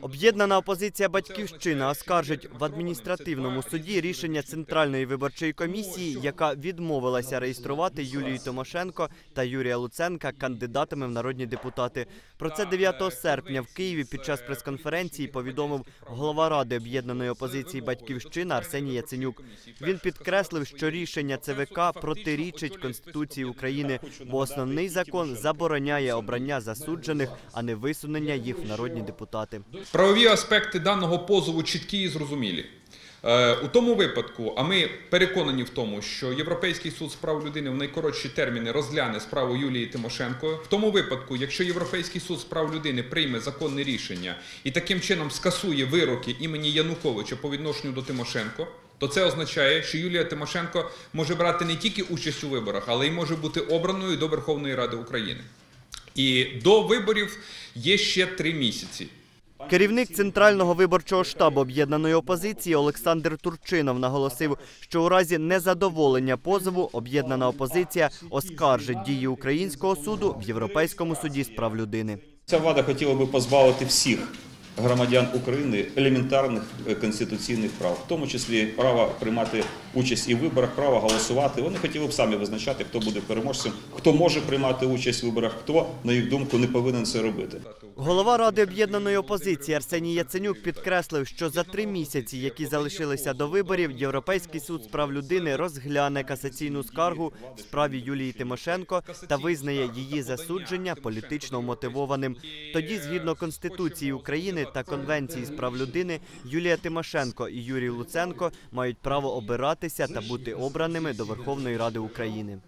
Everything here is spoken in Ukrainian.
Об'єднана опозиція Батьківщина оскаржить в адміністративному суді рішення Центральної виборчої комісії, яка відмовилася реєструвати Юлію Тимошенко та Юрія Луценка кандидатами в народні депутати. Про це 9 серпня в Києві під час прес-конференції повідомив голова ради об'єднаної опозиції Батьківщина Арсеній Яценюк. Він підкреслив, що рішення ЦВК протирічить Конституції України, бо основний закон забороняє обрання засуджених, а не висунення їх в народні депутати. Правові аспекти даного позову чіткі і зрозумілі. Е, У тому випадку, а ми переконані в тому, що Європейський суд з прав людини в найкоротші терміни розгляне справу Юлії Тимошенко. В тому випадку, якщо Європейський суд з прав людини прийме законне рішення і таким чином скасує вироки імені Януковича по відношенню до Тимошенко, то це означає, що Юлія Тимошенко може брати не тільки участь у виборах, але й може бути обраною до Верховної Ради України. І до виборів є ще три місяці. Керівник центрального виборчого штабу об'єднаної опозиції Олександр Турчинов наголосив, що у разі незадоволення позову об'єднана опозиція оскаржить дії українського суду в Європейському суді з прав людини. Ця влада хотіла би позбавити всіх громадян України елементарних е, конституційних прав, в тому числі права приймати участь і в виборах, права голосувати. Вони хотіли б самі визначати, хто буде переможцем, хто може приймати участь в виборах, хто, на їх думку, не повинен це робити. Голова ради об'єднаної опозиції Арсеній Яценюк підкреслив, що за три місяці, які залишилися до виборів, Європейський суд з прав людини розгляне касаційну скаргу в справі Юлії Тимошенко та визнає її засудження політично мотивованим. Тоді, згідно Конституції України та Конвенції з прав людини, Юлія Тимошенко і Юрій Луценко мають право обиратися та бути обраними до Верховної Ради України.